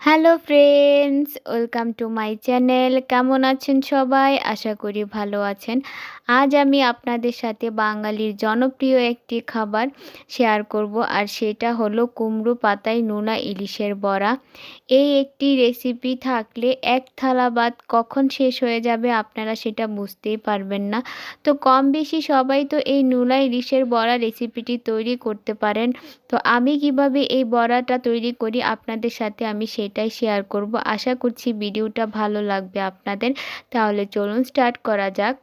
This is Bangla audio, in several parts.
Hello friends welcome to my channel কেমন আছেন সবাই? আশা করি ভালো আছেন। আজ আমি আপনাদের সাথে বাঙালির জনপ্রিয় একটি খাবার শেয়ার করব, আর সেটা হলো কুমড়ো পাতায় নোনা ইলিশের বড়া। এই একটি রেসিপি থাকলে এক থালা ভাত কখন শেষ হয়ে যাবে আপনারা সেটা বুঝতেই পারবেন না। তো কম বেশি সবাই তো এই নোনা ইলিশের বড়া রেসিপিটি তৈরি করতে পারেন। তো আমি কীভাবে এই বড়াটা তৈরি করি আপনাদের সাথে আমি সেটাই শেয়ার করব। আশা করছি ভিডিওটা ভালো লাগবে আপনাদের। তাহলে চলুন স্টার্ট করা যাক।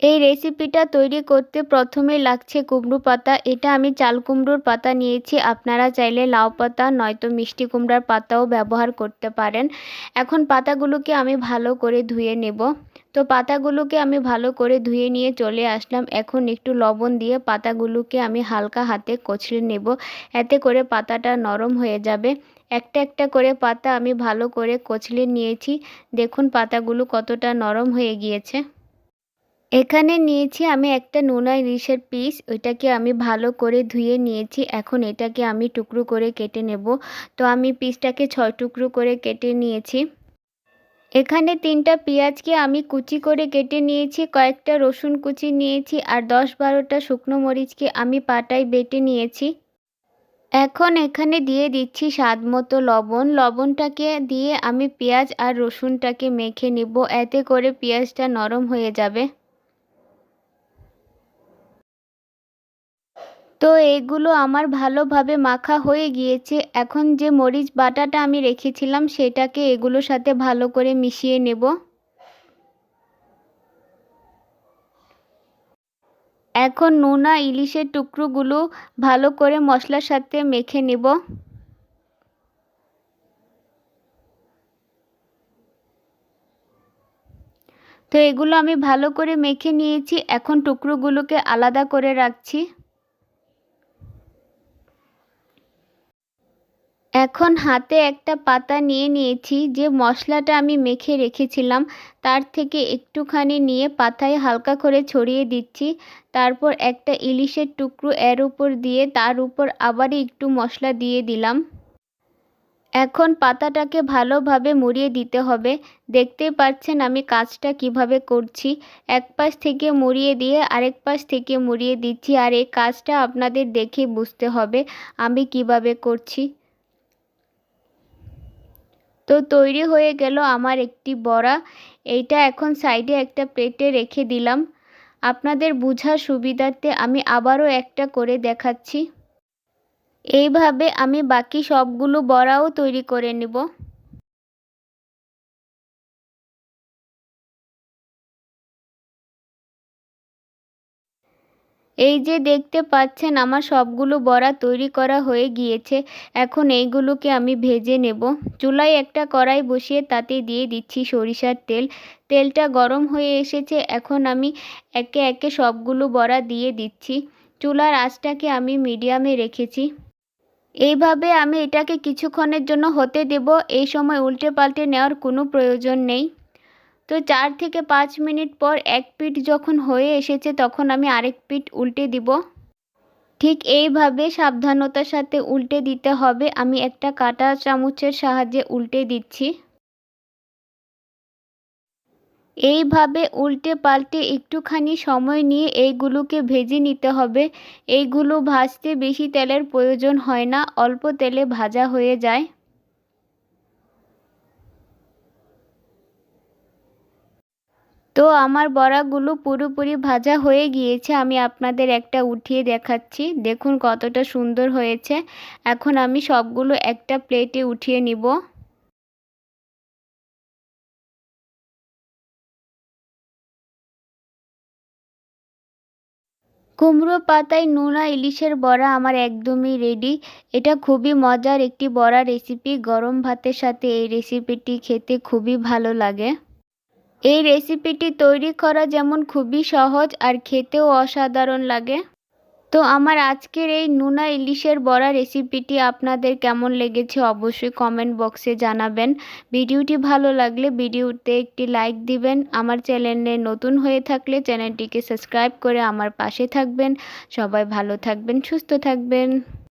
এই রেসিপিটা তৈরি করতে প্রথমে লাগছে কুমড়ো পাতা। এটা আমি চাল কুমড়োর পাতা নিয়েছি। আপনারা চাইলে লাউ পাতা, নয়তো মিষ্টি কুমড়ার পাতাও ব্যবহার করতে পারেন। এখন পাতাগুলোকে আমি ভালো করে ধুয়ে নেব। তো পাতাগুলোকে আমি ভালো করে ধুয়ে নিয়ে চলে আসলাম। এখন একটু লবণ দিয়ে পাতাগুলোকে আমি হালকা হাতে কচলে নেব। এতে করে পাতাটা নরম হয়ে যাবে। একটা একটা করে পাতা আমি ভালো করে কচলে নিয়েছি। দেখুন পাতাগুলো কতটা নরম হয়ে গিয়েছে। এখানে নিয়েছি আমি একটা নোনা ইলিশের পিস, ওইটাকে আমি ভালো করে ধুয়ে নিয়েছি। এখন এটাকে আমি টুকরো করে কেটে নেব। তো আমি পিসটাকে ছয় টুকরো করে কেটে নিয়েছি। এখানে তিনটা পেঁয়াজকে আমি কুচি করে কেটে নিয়েছি, কয়েকটা রসুন কুচি নিয়েছি আর দশ বারোটা শুকনো মরিচকে আমি পাটায় বেটে নিয়েছি। এখন এখানে দিয়ে দিচ্ছি স্বাদ মতো লবণ। লবণটাকে দিয়ে আমি পেঁয়াজ আর রসুনটাকে মেখে নিব, এতে করে পেঁয়াজটা নরম হয়ে যাবে। তো এগুলো আমার ভালোভাবে মাখা হয়ে গিয়েছে। এখন যে মরিচ বাটাটা আমি রেখেছিলাম, সেটাকে এগুলোর সাথে ভালো করে মিশিয়ে নেব। এখন নোনা ইলিশের টুকরোগুলো ভালো করে মশলার সাথে মেখে নেব। তো এগুলো আমি ভালো করে মেখে নিয়েছি। এখন টুকরোগুলোকে আলাদা করে রাখছি। এখন হাতে একটা পাতা নিয়ে নিয়েছি, যে মশলাটা আমি মেখে রেখেছিলাম, তার থেকে একটুখানি নিয়ে পাতায় হালকা করে ছড়িয়ে দিচ্ছি। তারপর একটা ইলিশের টুকরো এর উপর দিয়ে তার উপর আবারই একটু মশলা দিয়ে দিলাম। এখন পাতাটাকে ভালোভাবে মুড়িয়ে দিতে হবে। দেখতেই পাচ্ছেন আমি কাজটা কীভাবে করছি। এক পাশ থেকে মুড়িয়ে দিয়ে আরেক পাশ থেকে মুড়িয়ে দিচ্ছি, আর এই কাজটা আপনাদের দেখে বুঝতে হবে আমি কীভাবে করছি। তো তৈরি হয়ে গেল আমার একটি বড়া। এইটা এখন সাইডে একটা প্লেটে রেখে দিলাম। আপনাদের বোঝার সুবিধার্থে আমি আবারও একটা করে দেখাচ্ছি। এইভাবে আমি বাকি সবগুলো বড়াও তৈরি করে নেব। এই যে দেখতে পাচ্ছেন, আমার সবগুলো বড়া তৈরি করা হয়ে গিয়েছে। এখন এইগুলোকে আমি ভেজে নেব। চুলায় একটা কড়াই বসিয়ে তাতে দিয়ে দিচ্ছি সরিষার তেল। তেলটা গরম হয়ে এসেছে, এখন আমি একে একে সবগুলো বড়া দিয়ে দিচ্ছি। চুলার আঁচটাকে আমি মিডিয়ামে রেখেছি। এইভাবে আমি এটাকে কিছুক্ষণের জন্য হতে দেব। এই সময় উল্টে পাল্টে নেওয়ার কোনো প্রয়োজন নেই। তো চার থেকে পাঁচ মিনিট পর এক পিঠ যখন হয়ে এসেছে তখন আমি আরেক পিঠ উল্টে দিব। ঠিক এইভাবে সাবধানতার সাথে উল্টে দিতে হবে। আমি একটা কাটা চামচের সাহায্যে উল্টে দিচ্ছি। এইভাবে উল্টে পাল্টে একটুখানি সময় নিয়ে এইগুলোকে ভেজে নিতে হবে। এইগুলো ভাজতে বেশি তেলের প্রয়োজন হয় না, অল্প তেলে ভাজা হয়ে যায়। তো আমার বড়াগুলো পুরোপুরি ভাজা হয়ে গিয়েছে। আমি আপনাদের একটা উঠিয়ে দেখাচ্ছি। দেখুন কতটা সুন্দর হয়েছে। এখন আমি সবগুলো একটা প্লেটে উঠিয়ে নিব। কুমড়ো পাতায় নোনা ইলিশের বড়া আমার একদমই রেডি এটা খুবই মজার একটি বড়া রেসিপি গরম ভাতের সাথে এই রেসিপিটি খেতে খুবই ভালো লাগে। এই রেসিপিটি তৈরি করা যেমন খুবই সহজ আর খেতেও অসাধারণ লাগে। তো আমার আজকের এই নুনা ইলিশের বড়া রেসিপিটি আপনাদের কেমন লেগেছে অবশ্যই কমেন্ট বক্সে জানাবেন। ভিডিওটি ভালো লাগলে ভিডিওতে একটি লাইক দিবেন। আমার চ্যানেলে নতুন হয়ে থাকলে চ্যানেলটিকে সাবস্ক্রাইব করে আমার পাশে থাকবেন। সবাই ভালো থাকবেন, সুস্থ থাকবেন।